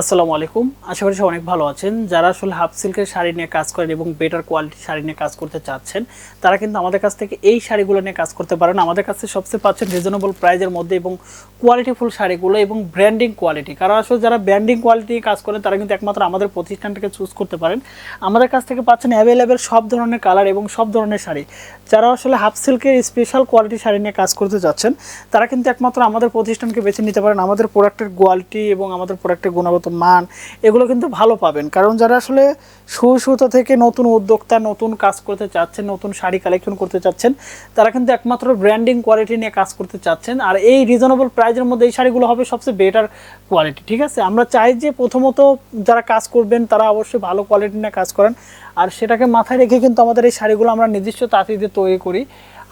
আসসালামু আলাইকুম। আশা করি সবাই অনেক ভালো আছেন। যারা আসলে হাফ সিল্কের শাড়ি নিয়ে কাজ করেন এবং বেটার কোয়ালিটি শাড়ি নিয়ে কাজ করতে চাচ্ছেন, তারা কিন্তু আমাদের কাছ থেকে এই শাড়িগুলো নিয়ে কাজ করতে পারেন। আমাদের কাছে সবচেয়ে পাচ্ছেন রিজনেবল প্রাইজের মধ্যে এবং কোয়ালিটিফুল শাড়িগুলো এবং ব্র্যান্ডিং কোয়ালিটি কারণ আসলে যারা ব্র্যান্ডিং কোয়ালিটি কাজ করেন, তারা কিন্তু একমাত্র আমাদের প্রতিষ্ঠানটাকে চুজ করতে পারেন। আমাদের কাছ থেকে পাচ্ছেন অ্যাভেলেবেল সব ধরনের কালার এবং সব ধরনের শাড়ি। যারা আসলে হাফ সিল্কের স্পেশাল কোয়ালিটি শাড়ি নিয়ে কাজ করতে চাচ্ছেন, তারা কিন্তু একমাত্র আমাদের প্রতিষ্ঠানকে বেছে নিতে পারেন। আমাদের প্রোডাক্টের কোয়ালিটি এবং আমাদের প্রোডাক্টের গুণগত মান, এগুলো কিন্তু ভালো পাবেন। কারণ যারা আসলে সুই সুতো থেকে নতুন উদ্যোক্তা, নতুন কাজ করতে চাচ্ছেন, নতুন শাড়ি কালেকশন করতে চাচ্ছেন, তারা কিন্তু একমাত্র ব্র্যান্ডিং কোয়ালিটি নিয়ে কাজ করতে চাচ্ছেন। আর এই রিজনেবল প্রাইজের মধ্যে এই শাড়িগুলো হবে সবচেয়ে বেটার কোয়ালিটি ঠিক আছে? আমরা চাই যে প্রথমত যারা কাজ করবেন, তারা অবশ্যই ভালো কোয়ালিটি নিয়ে কাজ করেন। আর সেটাকে মাথায় রেখে কিন্তু আমাদের এই শাড়িগুলো আমরা নির্দিষ্ট তাঁতিতে তৈরি করি।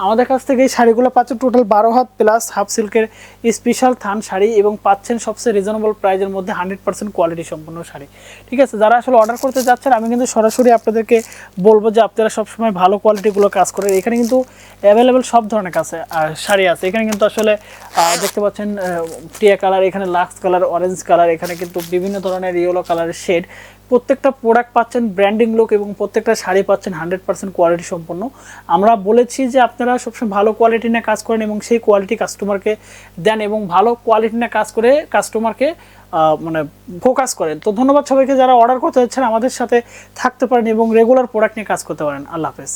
আমাদের কাছ থেকে এই শাড়িগুলো পাচ্ছেন টোটাল বারো হাত প্লাস হাফ সিল্কের স্পেশাল থান শাড়ি এবং পাচ্ছেন সবচেয়ে রিজনেবল প্রাইজের মধ্যে হান্ড্রেড পার্সেন্ট কোয়ালিটি সম্পন্ন শাড়ি। ঠিক আছে, যারা আসলে অর্ডার করতে যাচ্ছেন, আমি কিন্তু সরাসরি আপনাদেরকে বলব যে আপনারা সবসময় ভালো কোয়ালিটিগুলো কাজ করেন। এখানে কিন্তু অ্যাভেলেবেল সব ধরনের কাছে শাড়ি আছে। এখানে কিন্তু আসলে দেখতে পাচ্ছেন টিয়া কালার এখানে লাক্স কালার অরেঞ্জ কালার এখানে কিন্তু বিভিন্ন ধরনের ইয়েলো কালারের শেড প্রত্যেকটা প্রোডাক্ট পাচ্ছেন ব্র্যান্ডিং লুক এবং প্রত্যেকটা শাড়ি পাচ্ছেন হান্ড্রেড পার্সেন্ট কোয়ালিটি সম্পন্ন। আমরা বলেছি যে আপনারা সবসময় ভালো কোয়ালিটি নিয়ে কাজ করেন এবং সেই কোয়ালিটি কাস্টমারকে দেন এবং ভালো কোয়ালিটি নিয়ে কাজ করে কাস্টমারকে মানে ফোকাস করেন। তো ধন্যবাদ সবাইকে যারা অর্ডার করতে যাচ্ছেন আমাদের সাথে থাকতে পারেন এবং রেগুলার প্রোডাক্ট নিয়ে কাজ করতে পারেন। আল্লাহ হাফেজ।